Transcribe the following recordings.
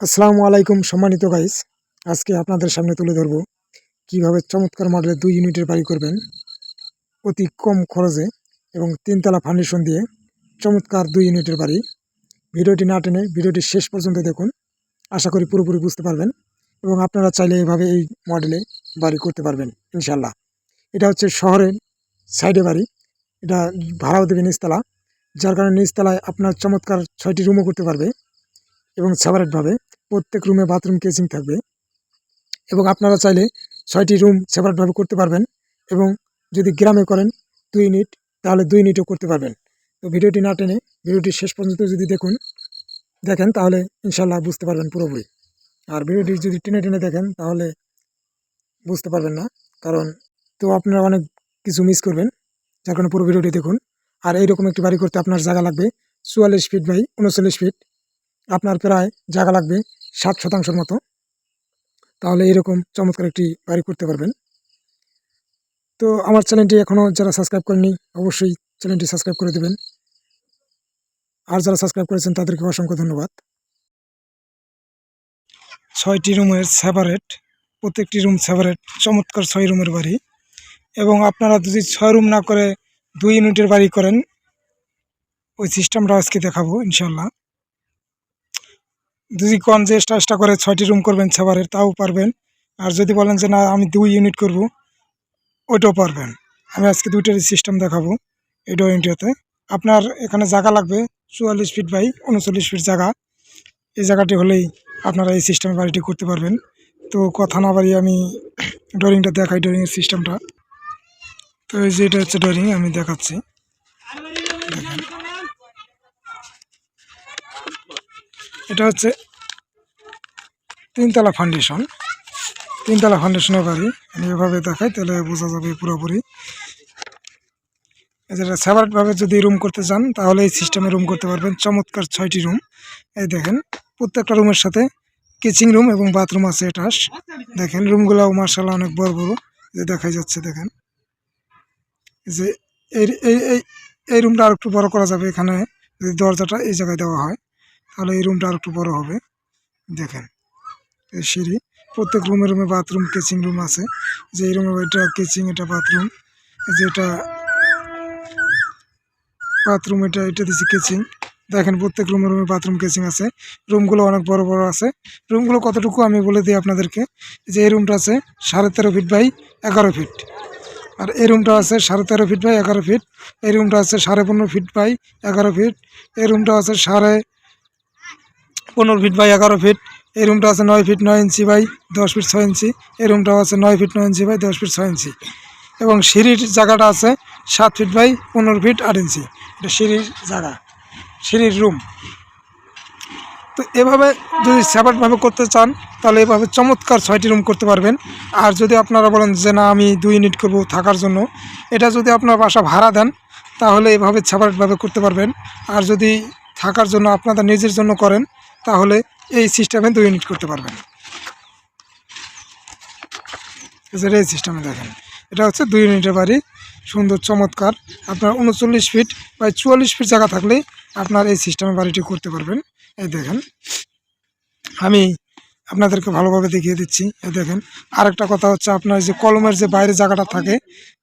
আসসালামু আলাইকুম সম্মানিত গাইস আজকে আপনাদের সামনে তুলে ধরব কীভাবে চমৎকার মডেলের দুই ইউনিটের বাড়ি করবেন, অতি কম খরচে এবং তিনতলা ফাউন্ডেশন দিয়ে চমৎকার দুই ইউনিটের বাড়ি। ভিডিওটি না টেনে ভিডিওটি শেষ পর্যন্ত দেখুন, আশা করি পুরোপুরি বুঝতে পারবেন এবং আপনারা চাইলে এভাবে এই মডেলে বাড়ি করতে পারবেন ইনশাল্লাহ এটা হচ্ছে শহরের সাইডে বাড়ি এটা ভাড়াও দেবে নিচতলা, যার কারণে নিচতলায় আপনার চমৎকার ছয়টি রুমও করতে পারবে এবং সেপারেটভাবে প্রত্যেক রুমে বাথরুম কেচিং থাকবে এবং আপনারা চাইলে ছয়টি রুম সেপারেটভাবে করতে পারবেন এবং যদি গ্রামে করেন দুই ইউনিট তাহলে দুই ইউনিটও করতে পারবেন। তো ভিডিওটি না টেনে ভিডিওটি শেষ পর্যন্ত যদি দেখুন, দেখেন তাহলে ইনশাল্লাহ বুঝতে পারবেন পুরোপুরি। আর ভিডিওটি যদি টেনে টেনে দেখেন, তাহলে বুঝতে পারবেন না, কারণ তো আপনারা অনেক কিছু মিস করবেন। যার কারণে পুরো ভিডিওটি দেখুন। আর এইরকম একটি বাড়ি করতে আপনার জায়গা লাগবে, চুয়াল্লিশ ফিট বাই উনচল্লিশ ফিট আপনার প্রায় জায়গা লাগবে সাত শতাংশের মতো। তাহলে এরকম চমৎকার একটি বাড়ি করতে পারবেন। তো আমার চ্যানেলটি এখনও যারা সাবস্ক্রাইব করেনি অবশ্যই চ্যানেলটি সাবস্ক্রাইব করে দেবেন। আর যারা সাবস্ক্রাইব করেছেন, তাদেরকে অসংখ্য ধন্যবাদ। ছয়টি রুমের সেপারেট প্রত্যেকটি রুম সেপারেট চমৎকার ছয় রুমের বাড়ি। এবং আপনারা যদি ছয় রুম না করে দুই ইউনিটের বাড়ি করেন, ওই সিস্টেমটা আজকে দেখাবো ইনশাল্লাহ। যদি কন যে এক্সট্রা করে ছয়টি রুম করবেন সেবারের তাও পারবেন। আর যদি বলেন যে না, আমি দুই ইউনিট করব, ওইটাও পারবেন। আমি আজকে দুইটার সিস্টেম দেখাবো এই ইউনিটতে আপনার এখানে জায়গা লাগবে চুয়াল্লিশ ফিট বাই উনচল্লিশ ফিট জায়গা। এই জায়গাটি হলেই আপনারা এই সিস্টেমে বাড়িটি করতে পারবেন। তো কথা না বাড়ি আমি ড্রয়িংটা দেখাই ড্রয়িংয়ের সিস্টেমটা তো এই যে এটা হচ্ছে ড্রয়িং, আমি দেখাচ্ছি। এটা হচ্ছে তিনতলা ফাউন্ডেশন তিনতলা ফাউন্ডেশনের বাড়ি আমি এভাবে দেখাই, তাহলে বোঝা যাবে পুরোপুরি। যেটা সেপারেটভাবে যদি রুম করতে চান, তাহলে এই সিস্টেমে রুম করতে পারবেন। চমৎকার ছয়টি রুম এই দেখেন, প্রত্যেকটা রুমের সাথে কিচিং রুম এবং বাথরুম আছে এটা দেখেন রুমগুলো মার্শাল অনেক বড় বড়। যে দেখাই যাচ্ছে, দেখেন। যে এই এই এই রুমটা আর একটু বড় করা যাবে এখানে। যদি দরজাটা এই জায়গায় দেওয়া হয়, তাহলে এই রুমটা আর একটু বড় হবে। দেখেন, এই সিঁড়ি। প্রত্যেক রুমে রুমে বাথরুম, কেচিং রুম আছে। যে এই রুমে এটা কেচিং, এটা বাথরুম। যেটা বাথরুম, এটা এটা দিচ্ছি কেচিং। দেখেন, প্রত্যেক রুমে রুমে বাথরুম, কেচিং আছে। রুমগুলো অনেক বড় বড় আছে। রুমগুলো কতটুকু আমি বলে দিই আপনাদেরকে? যে এই রুমটা আছে সাড়ে তেরো ফিট বাই এগারো ফিট। আর এই রুমটা আছে সাড়ে তেরো ফিট বাই এগারো ফিট। এই রুমটা আছে সাড়ে পনেরো ফিট বাই এগারো ফিট। এই রুমটা আছে সাড়ে পনেরো ফিট বাই এগারো ফিট। এই রুমটা আছে নয় ফিট নয় ইঞ্চি বাই দশ ফিট ছয় ইঞ্চি। এই রুমটাও আছে নয় ফিট নয় ইঞ্চি বাই দশ ফিট ছয় ইঞ্চি। এবং সিঁড়ির জায়গাটা আছে সাত ফিট বাই পনেরো ফিট আট ইঞ্চি। এটা সিঁড়ির জায়গা, সিঁড়ির রুম। তো এভাবে যদি সেপারেটভাবে করতে চান, তাহলে এভাবে চমৎকার ছয়টি রুম করতে পারবেন। আর যদি আপনারা বলেন যে, না, আমি দুই ইউনিট করব থাকার জন্য, এটা যদি আপনার বাসা ভাড়া দেন, তাহলে এভাবে সেপারেটভাবে করতে পারবেন। আর যদি থাকার জন্য আপনারা নিজের জন্য করেন, তাহলে এই সিস্টেমে দুই ইউনিট করতে পারবেন। এছাড়া এই সিস্টেমে দেখেন। এটা হচ্ছে দুই ইউনিটের বাড়ি, সুন্দর, চমৎকার। আপনার উনচল্লিশ ফিট বা চুয়াল্লিশ ফিট জায়গা থাকলেই আপনার এই সিস্টেমে বাড়িটি করতে পারবেন। এই দেখেন, আমি আপনাদেরকে ভালোভাবে দেখিয়ে দিচ্ছি, এই দেখেন। আরেকটা কথা হচ্ছে আপনার যে কলমের যে বাইরের জায়গাটা থাকে,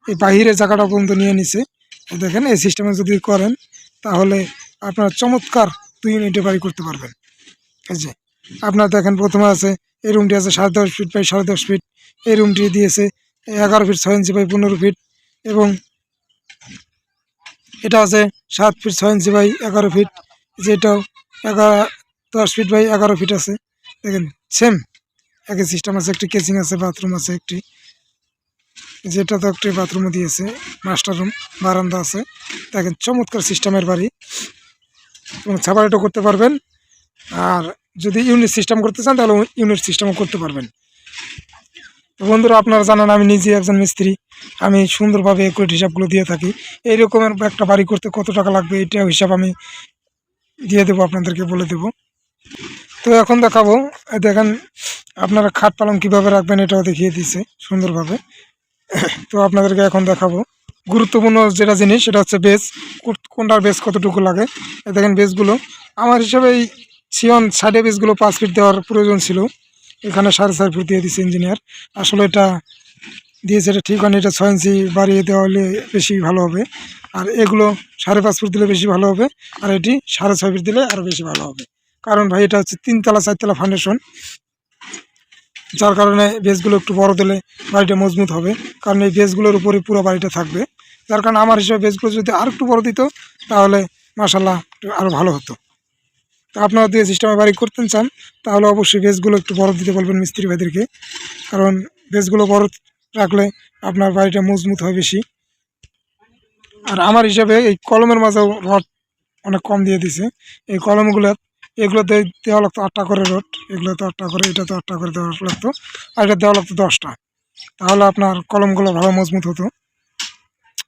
এই বাহিরের জায়গাটা পর্যন্ত নিয়ে নিছে। এই দেখেন, এই সিস্টেমে যদি করেন, তাহলে আপনার চমৎকার দুই ইউনিটে বাড়ি করতে পারবেন। এই যে, আপনার দেখেন, প্রথমে আছে, এই রুমটি আছে সাড়ে দশ ফিট বাই সাড়ে দশ ফিট এই রুমটি দিয়েছে এগারো ফিট ছয় ইঞ্চি বাই পনেরো ফিট এবং এটা আছে সাত ফিট ছয় ইঞ্চি বাই এগারো ফিট যেটাও এগারো, দশ ফিট বাই এগারো ফিট আছে। দেখেন সেম একই সিস্টেম আছে, একটি কেচিং আছে বাথরুম আছে, একটি যেটা তো একটি বাথরুমও দিয়েছে মাস্টার রুম বারান্দা আছে। দেখেন, চমৎকার সিস্টেমের বাড়ি। এবং ছাপারেটও করতে পারবেন। আর যদি ইউনিট সিস্টেম করতে চান, তাহলে ইউনিট সিস্টেমও করতে পারবেন। বন্ধুরা, আপনারা জানেন, আমি নিজে একজন মিস্ত্রি। আমি সুন্দরভাবে একুরেট হিসাবগুলো দিয়ে থাকি। এই রকমের একটা বাড়ি করতে কত টাকা লাগবে এটা হিসাব আমি দিয়ে দেবো, আপনাদেরকে বলে দেব। তো এখন দেখাবো দেখেন আপনারা খাট পালং কীভাবে রাখবেন এটাও দেখিয়ে দিচ্ছে সুন্দরভাবে। তো আপনাদেরকে এখন দেখাবো। গুরুত্বপূর্ণ যেটা জিনিস, সেটা হচ্ছে বেস। কোনটার বেস কতটুকু লাগে? দেখেন বেসগুলো। আমার হিসাবে এই সিয়ন সাইডে বেসগুলো পাঁচ ফিট দেওয়ার প্রয়োজন ছিল। এখানে সাড়ে চার ফিট দিয়ে দিচ্ছে ইঞ্জিনিয়ার। আসলে এটা দিয়েছে এটা ঠিক হয়নি, এটা ছয় ইঞ্চি বাড়িয়ে দেওয়া হলে বেশি ভালো হবে। আর এগুলো সাড়ে পাঁচ ফুট দিলে বেশি ভালো হবে, আর এটি সাড়ে ছয় ফিট দিলে আরও বেশি ভালো হবে। কারণ ভাই, এটা হচ্ছে তিনতলা, চারতলা ফাউন্ডেশন যার কারণে বেসগুলো একটু বড় দিলে বাড়িটা মজবুত হবে। কারণ এই বেসগুলোর উপরে পুরো বাড়িটা থাকবে। যার কারণে আমার হিসাবে বেসগুলো যদি আর একটু বড় দিত, তাহলে মাসাল্লাহ আরও ভালো হতো। তো আপনারা যদি সিস্টেমে বাড়ি করতে চান, তাহলে অবশ্যই বেসগুলো একটু বড় দিতে বলবেন মিস্ত্রি ভাইদেরকে। কারণ বেসগুলো বড় রাখলে আপনার বাড়িটা মজবুত হয় বেশি। আর আমার হিসাবে এই কলমের মাঝেও রড অনেক কম দিয়ে দিছে। এই কলমগুলো এগুলো দেওয়া লাগতো আটটা করে রড এগুলো তো আটটা করে এটা তো আটটা করে দেওয়া লাগতো, আর এটা দেওয়া লাগতো দশটা। তাহলে আপনার কলমগুলো ভালো মজবুত হতো।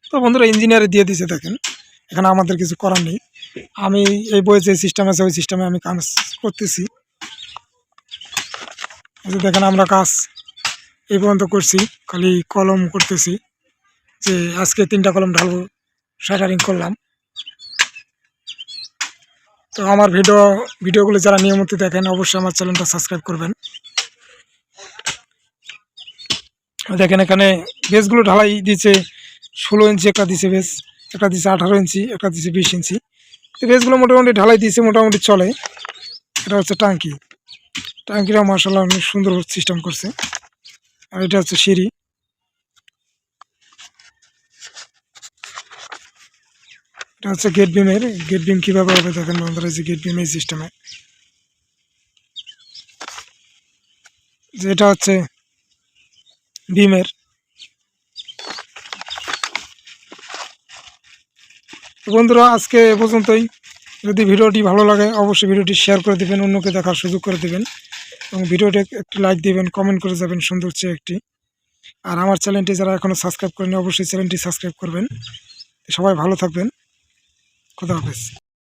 তো বন্ধুরা, ইঞ্জিনিয়ারে দিয়ে দিছে দেখেন। এখানে আমাদের কিছু করার নেই। আমি এই বইয়ে যে সিস্টেম আছে, ওই সিস্টেমে আমি কাজ করতেছি। দেখেন আমরা কাজ এই পর্যন্ত করছি, খালি কলম করতেছি যে আজকে তিনটা কলম ঢালবো শাটারিং করলাম। তো আমার ভিডিও, ভিডিওগুলো যারা নিয়মিত দেখেন, অবশ্যই আমার চ্যানেলটা সাবস্ক্রাইব করবেন। দেখেন এখানে বেসগুলো ঢালাই দিচ্ছে ষোলো ইঞ্চি একটা দিছে বেস, একটা দিছে আঠারো ইঞ্চি, একটা দিছে বিশ ইঞ্চি। তো বেসগুলো মোটামুটি ঢালাই দিছে, মোটামুটি চলে। এটা হচ্ছে টাঙ্কি। টাঙ্কিটা মার্শাল্লাহ অনেক সুন্দর সিস্টেম করছে। আর এটা হচ্ছে সিঁড়ি। এটা হচ্ছে গেট বিমের গেট বিম কীভাবে হবে দেখেন বন্ধুরা যে গেট বিম এই সিস্টেমে যেটা হচ্ছে বিমের বন্ধুরা, আজকে এ পর্যন্তই। যদি ভিডিওটি ভালো লাগে, অবশ্যই ভিডিওটি শেয়ার করে দেবেন, অন্যকে দেখার সুযোগ করে দেবেন। এবং ভিডিওটি একটু লাইক দেবেন কমেন্ট করে যাবেন সুন্দর চেয়ে একটি। আর আমার চ্যানেলটি যারা এখনও সাবস্ক্রাইব করেনি অবশ্যই চ্যানেলটি সাবস্ক্রাইব করবেন। সবাই ভালো থাকবেন। খুদা হাফেজ।